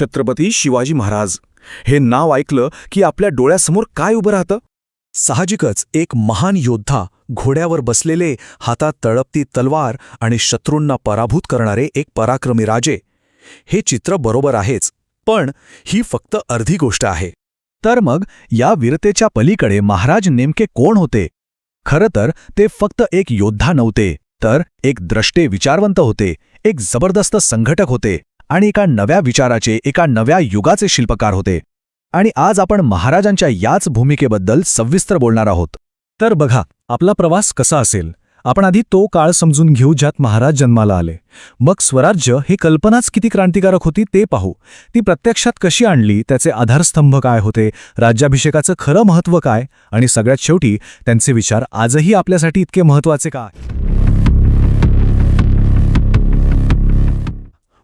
छत्रपती शिवाजी महाराज. हे नाव ऐकलं की आपल्या डोळ्यासमोर काय उभं राहतं? साहजिकच एक महान योद्धा घोड्यावर बसलेले हातात तळपती तलवार आणि शत्रूंना पराभूत करणारे एक पराक्रमी राजे. हे चित्र बरोबर आहेच पण ही फक्त अर्धी गोष्ट आहे. तर मग या वीरतेच्या पलीकडे महाराज नेमके कोण होते? खरं तर ते फक्त एक योद्धा नव्हते तर एक द्रष्टे विचारवंत होते एक जबरदस्त संघटक होते. आणि एका नव्या विचाराचे एका नव्या युगाचे शिल्पकार होते. आणि आज आपण महाराजांच्या याच भूमिकेबद्दल सविस्तर बोलणार आहोत. तर बघा आपला प्रवास कसा असेल? आपण आधी तो काळ समजून घेऊ ज्यात महाराज जन्माला आले. मग स्वराज्य ही कल्पनाच किती क्रांतिकारक होती ते पाहू. ती प्रत्यक्षात कशी आणली त्याचे आधारस्तंभ काय होते राज्याभिषेकाचं खरं महत्त्व काय आणि सगळ्यात शेवटी त्यांचे विचार आजही आपल्यासाठी इतके महत्त्वाचे काय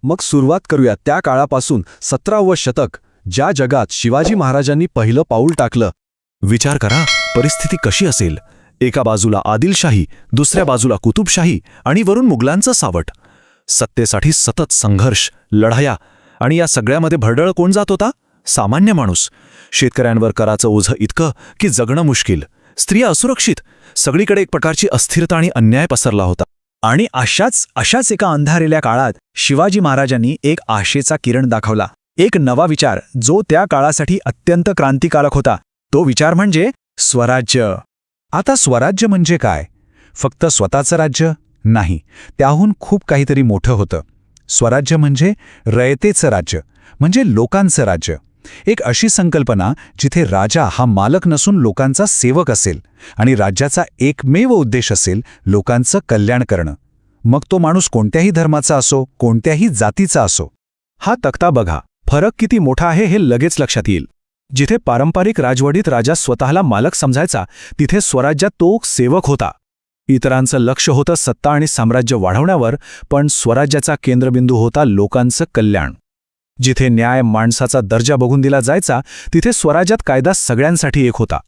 मग सुरुवात करूया त्या काळापासून सतरावं शतक ज्या जगात शिवाजी महाराजांनी पहिलं पाऊल टाकलं. विचार करा परिस्थिती कशी असेल? एका बाजूला आदिलशाही दुसऱ्या बाजूला कुतुबशाही आणि वरून मुघलांचं सावट. सत्तेसाठी सतत संघर्ष लढाया आणि या सगळ्यामध्ये भरडळ कोण जात होता? सामान्य माणूस. शेतकऱ्यांवर कराचं ओझं इतकं की जगणं मुश्किल. स्त्रिया असुरक्षित. सगळीकडे एक प्रकारची अस्थिरता आणि अन्याय पसरला होता. आणि अशाच अशाच एका अंधारेल्या काळात शिवाजी महाराजांनी एक आशेचा किरण दाखवला. एक नवा विचार जो त्या काळासाठी अत्यंत क्रांतिकारक होता. तो विचार म्हणजे स्वराज्य. आता स्वराज्य म्हणजे काय? फक्त स्वतःचं राज्य? नाही. त्याहून खूप काहीतरी मोठं होतं. स्वराज्य म्हणजे रयतेचं राज्य म्हणजे लोकांचं राज्य. एक अशी संकल्पना जिथे राजा हा मालक नसून लोकांचा सेवक असेल आणि राज्याचा एकमेव उद्देश असेल लोकांचं कल्याण करणं. मग तो माणूस कोणत्याही धर्माचा असो कोणत्याही जातीचा असो. हा तक्ता बघा फरक किती मोठा आहे हे लगेच लक्षात येईल. जिथे पारंपरिक राजवडीत राजा स्वतःला मालक समजायचा तिथे स्वराज्यात तो सेवक होता. इतरांचं लक्ष होतं सत्ता आणि साम्राज्य वाढवण्यावर पण स्वराज्याचा केंद्रबिंदू होता लोकांचं कल्याण. जिथे न्याय माणसाचा दर्जा बघून दिला जायचा तिथे स्वराज्यात कायदा सगळ्यांसाठी एक होता.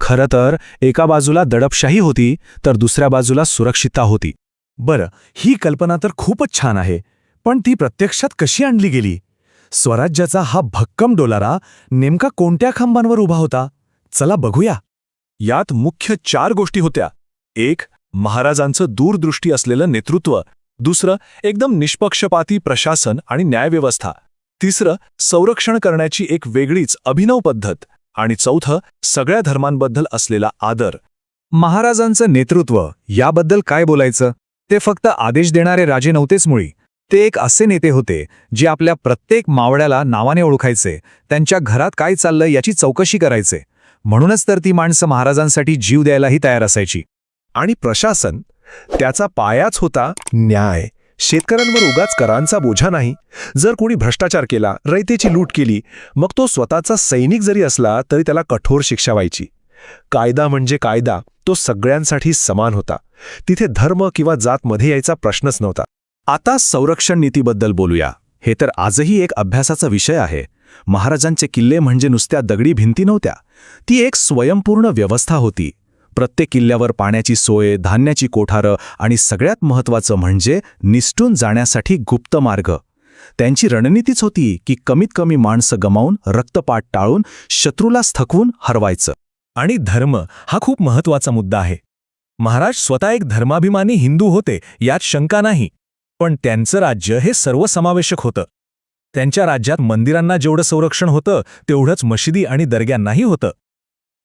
खरं तर एका बाजूला दडपशाही होती तर दुसऱ्या बाजूला सुरक्षितता होती. बरं ही कल्पना तर खूपच छान आहे पण ती प्रत्यक्षात कशी आणली गेली? स्वराज्याचा हा भक्कम डोलारा नेमका कोणत्या खांबांवर उभा होता? चला बघूया. यात मुख्य चार गोष्टी होत्या. एक महाराजांचं दूरदृष्टी असलेलं नेतृत्व. दुसरं एकदम निष्पक्षपाती प्रशासन आणि न्यायव्यवस्था. तिसरं संरक्षण करण्याची एक वेगळीच अभिनव पद्धत आणि चौथं सगळ्या धर्मांबद्दल असलेला आदर. महाराजांचं नेतृत्व याबद्दल काय बोलायचं? ते फक्त आदेश देणारे राजे नव्हतेच मुळी. ते एक असे नेते होते जे आपल्या प्रत्येक मावळ्याला नावाने ओळखायचे त्यांच्या घरात काय चाललं याची चौकशी करायचे. म्हणूनच तर ती माणसं महाराजांसाठी जीव द्यायलाही तयार असायची. आणि प्रशासन त्याचा पायाच होता न्याय. शेतकऱ्यांवर उगाच करांचा बोझा नाही. जर कोणी भ्रष्टाचार केला रयतेची लूट केली मग तो स्वतःचा सैनिक जरी असला तरी त्याला कठोर शिक्षा व्हायची. कायदा म्हणजे कायदा तो सगळ्यांसाठी समान होता. तिथे धर्म किंवा जातमध्ये यायचा प्रश्नच नव्हता. आता संरक्षण नीतीबद्दल बोलूया. हे तर आजही एक अभ्यासाचा विषय आहे. महाराजांचे किल्ले म्हणजे नुसत्या दगडी भिंती नव्हत्या. ती एक स्वयंपूर्ण व्यवस्था होती. प्रत्येक किल्ल्यावर पाण्याची सोय धान्याची कोठारं आणि सगळ्यात महत्त्वाचं म्हणजे निसटून जाण्यासाठी गुप्त मार्ग. त्यांची रणनीतीच होती की कमीत कमी माणसं गमावून रक्तपात टाळून शत्रूला थकवून हरवायचं. आणि धर्म हा खूप महत्त्वाचा मुद्दा आहे. महाराज स्वतः एक धर्माभिमानी हिंदू होते यात शंका नाही. पण त्यांचं राज्य हे सर्वसमावेशक होतं. त्यांच्या राज्यात मंदिरांना जेवढं संरक्षण होतं तेवढंच मशिदी आणि दर्ग्यांनाही होतं.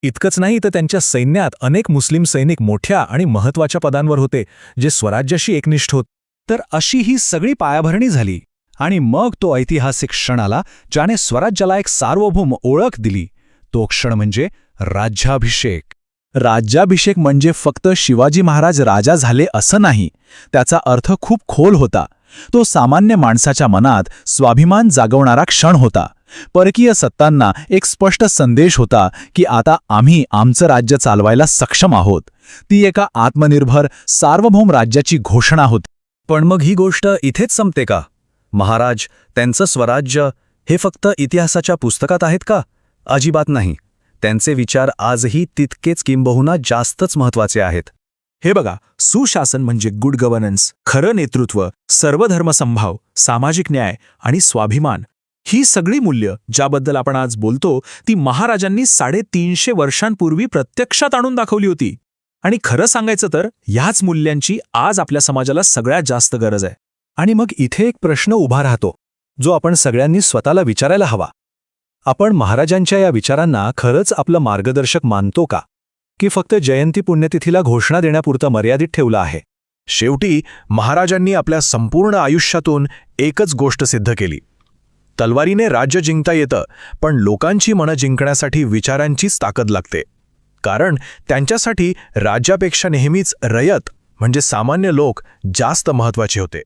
इतकंच नाही तर त्यांच्या सैन्यात अनेक मुस्लिम सैनिक मोठ्या आणि महत्त्वाच्या पदांवर होते जे स्वराज्याशी एकनिष्ठ होत तर अशी ही सगळी पायाभरणी झाली. आणि मग तो ऐतिहासिक क्षण आला ज्याने स्वराज्याला एक सार्वभौम ओळख दिली. तो क्षण म्हणजे राज्याभिषेक. राज्याभिषेक म्हणजे फक्त शिवाजी महाराज राजा झाले असं नाही त्याचा अर्थ खूप खोल होता. तो सामान्य माणसाच्या मनात स्वाभिमान जागवणारा क्षण होता. परकीय सत्तांना एक स्पष्ट संदेश होता की आता आम्ही आमचं राज्य चालवायला सक्षम आहोत. ती एका आत्मनिर्भर सार्वभौम राज्याची घोषणा होती. पण मग ही गोष्ट इथेच संपते का? महाराज त्यांचं स्वराज्य हे फक्त इतिहासाच्या पुस्तकात आहेत का? अजिबात नाही. त्यांचे विचार आजही तितकेच किंबहुना जास्तच महत्त्वाचे आहेत. हे बघा सुशासन म्हणजे गुड गव्हर्नन्स खरं नेतृत्व सर्वधर्मसंभाव सामाजिक न्याय आणि स्वाभिमान. ही सगळी मूल्य ज्याबद्दल आपण आज बोलतो ती महाराजांनी साडेतीनशे वर्षांपूर्वी प्रत्यक्षात आणून दाखवली होती. आणि खरं सांगायचं तर ह्याच मूल्यांची आज आपल्या समाजाला सगळ्यात जास्त गरज आहे. आणि मग इथे एक प्रश्न उभा राहतो जो आपण सगळ्यांनी स्वतःला विचारायला हवा. आपण महाराजांच्या या विचारांना खरंच आपलं मार्गदर्शक मानतो का? की फक्त जयंती पुण्यतिथीला घोषणा देण्यापुरतं मर्यादित ठेवलं आहे? शेवटी महाराजांनी आपल्या संपूर्ण आयुष्यातून एकच गोष्ट सिद्ध केली. तलवारीने राज्य जिंकता येतं पण लोकांची मनं जिंकण्यासाठी विचारांचीच ताकद लागते. कारण त्यांच्यासाठी राज्यापेक्षा नेहमीच रयत म्हणजे सामान्य लोक जास्त महत्त्वाचे होते.